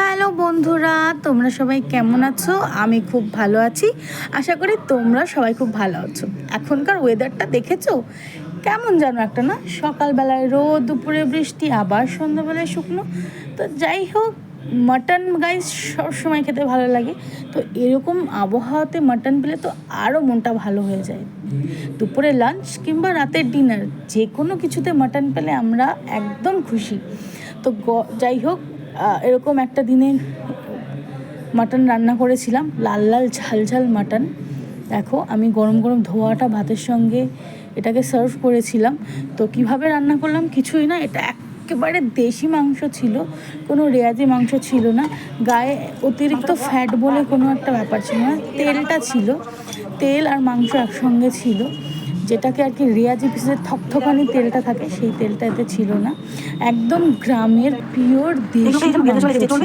Hello বন্ধুরা, তোমরা সবাই কেমন আছো? আমি খুব ভালো আছি। আশা করি তোমরা সবাই খুব ভালো আছো। এখনকার ওয়েদারটা দেখেছ? কেমন জানো একটা না, সকালবেলায় রোদ, দুপুরে বৃষ্টি, আবার সন্ধ্যাবেলায় শুকনো। তো যাই হোক মাটন গাইস সবসময় খেতে ভালো লাগে। তো এরকম আবহাওয়াতে মাটন পেলে তো আরও মনটা ভালো হয়ে যায়। দুপুরে লাঞ্চ কিংবা রাতের ডিনার যে কোনো কিছুতে মাটন পেলে আমরা একদম খুশি। তো যাই হোক এরকম একটা দিনে মাটন রান্না করেছিলাম, লাল লাল ঝাল ঝাল মাটন। দেখো, আমি গরম গরম ধোয়াটা ভাতের সঙ্গে এটাকে সার্ভ করেছিলাম। তো কীভাবে রান্না করলাম কিছুই না, এটা একেবারে দেশি মাংস ছিল, কোনো রেয়াজি মাংস ছিল না। গায়ে অতিরিক্ত ফ্যাট বলে কোনো একটা ব্যাপার ছিল না, তেলটা ছিল, তেল আর মাংস একসঙ্গে ছিল। যেটাকে আর কি রেয়াজি পিসের থকথকানি তেলটা থাকে সেই তেলটা এতে ছিল না। একদম গ্রামের পিওর দেশি মাংস ছিল।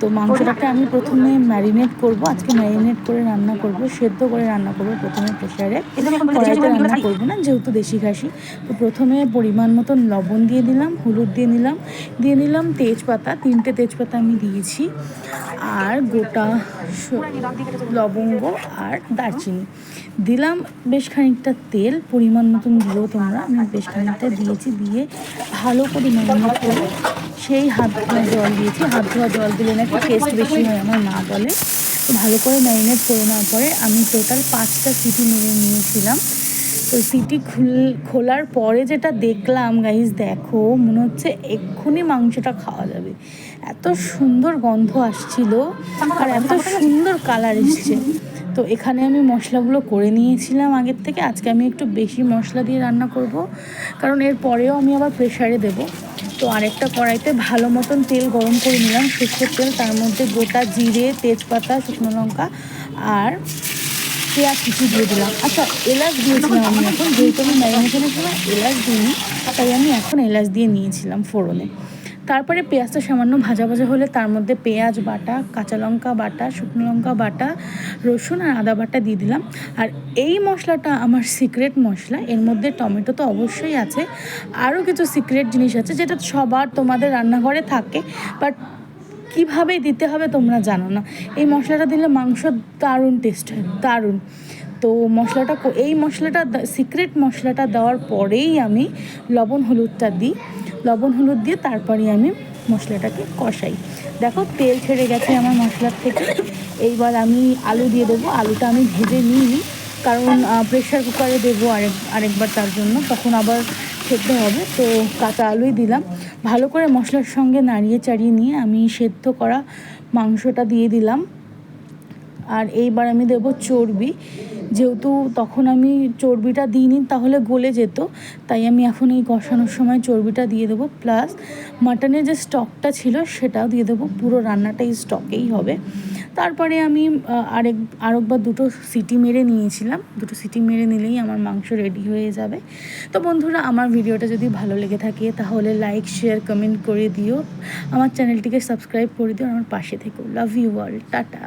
তো মাংসটাকে আমি প্রথমে ম্যারিনেট করব আজকে ম্যারিনেট করে রান্না করব সেদ্ধ করে রান্না করব প্রথমে প্রেশারে কড়াইতে রান্না করব না যেহেতু দেশি খাসি তো প্রথমে পরিমাণ মতন লবণ দিয়ে দিলাম হলুদ দিয়ে নিলাম দিয়ে নিলাম তেজপাতা তিনটে তেজপাতা আমি দিয়েছি আর গোটা লবঙ্গ আর দারচিনি। দিলাম বেশ খানিকটা তেল, পরিমাণ মতন দিও তোমরা, আমি বেশ খানিকটা দিয়েছি দিয়ে ভালো করে ম্যারিনেট করে সেই হাত ধোয়া জল দিয়েছি। হাত ধোয়া জল দিলে নাকি টেস্ট বেশি হয় আমার মা বলে। তো ভালো করে ম্যারিনেট করে নেওয়ার পরে আমি টোটাল পাঁচটা সিটি মেরে নিয়েছিলাম। তো সিটি খুল, খোলার পরে যেটা দেখলাম গাইজ দেখো, মনে হচ্ছে এক্ষুনি মাংসটা খাওয়া যাবে। এত সুন্দর গন্ধ আসছিল আর এত সুন্দর কালার এসছে। তো এখানে আমি মশলাগুলো করে নিয়েছিলাম আগের থেকে। আজকে আমি একটু বেশি মশলা দিয়ে রান্না করব। কারণ এর পরেও আমি আবার প্রেশারে দেবো। তো আরেকটা কড়াইতে ভালো মতন তেল গরম করে নিলাম সর্ষের তেল, তার মধ্যে গোটা জিরে, তেজপাতা, শুকনো লঙ্কা আর পেঁয়াজ কুচি দিয়ে দিলাম। আচ্ছা এলাচ দিয়েছিলাম আমি এখন, যেহেতু আমি ম্যারিনেশনের সময় এলাচ দিইনি, তাই আমি এখন এলাচ দিয়ে নিয়েছিলাম ফোড়নে। তারপরে পেঁয়াজটা সামান্য ভাজা ভাজা হলে তার মধ্যে পেঁয়াজ বাটা, কাঁচা লঙ্কা বাটা, শুকনো লঙ্কা বাটা, রসুন আর আদা বাটা দিয়ে দিলাম। আর এই মশলাটা আমার সিক্রেট মশলা, এর মধ্যে টমেটো তো অবশ্যই আছে। আরও কিছু সিক্রেট জিনিস আছে যেটা সবার তোমাদের রান্নাঘরে থাকে, বাট কীভাবে দিতে হবে তোমরা জানো না। এই মশলাটা দিলে মাংস দারুণ টেস্ট হয়, দারুণ। তো মশলাটা এই মশলাটা সিক্রেট মশলাটা দেওয়ার পরেই আমি লবণ, হলুদটা দিই। লবণ, হলুদ দিয়ে তারপরে আমি মশলাটাকে কষাই। দেখো, তেল ছেড়ে গেছে আমার মশলার থেকে। এইবার আমি আলু দিয়ে দেবো। আলুটা আমি ভেজে নিই, কারণ প্রেশার কুকারে দেবো আরেক, আরেকবার তার জন্য। তখন আবার সেদ্ধ হবে। তো কাঁচা আলুই দিলাম। ভালো করে মশলার সঙ্গে নাড়িয়ে চাড়িয়ে নিয়ে আমি সেদ্ধ করা মাংসটা দিয়ে দিলাম। আর এইবার আমি দেব চর্বি। যেহেতু তখন আমি চর্বিটা দিইনি, তাহলে গলে যেত। তাই আমি এখন এই কষানোর সময় চর্বিটা দিয়ে দেবো। প্লাস মাটনের যে স্টকটা ছিল, সেটাও দিয়ে দেবো। পুরো রান্নাটা এই স্টকেই হবে। তারপরে আমি আরেক, আরেকবার দুটো সিটি মেরে নিয়েছিলাম। দুটো সিটি মেরে নিলেই আমার মাংস রেডি হয়ে যাবে। তো বন্ধুরা, আমার ভিডিওটা যদি ভালো লেগে থাকে, তাহলে লাইক, শেয়ার, কমেন্ট করে দিও। আমার চ্যানেলটিকে সাবস্ক্রাইব করে দিও। আমার পাশে থেকো। Love you all. টাটা।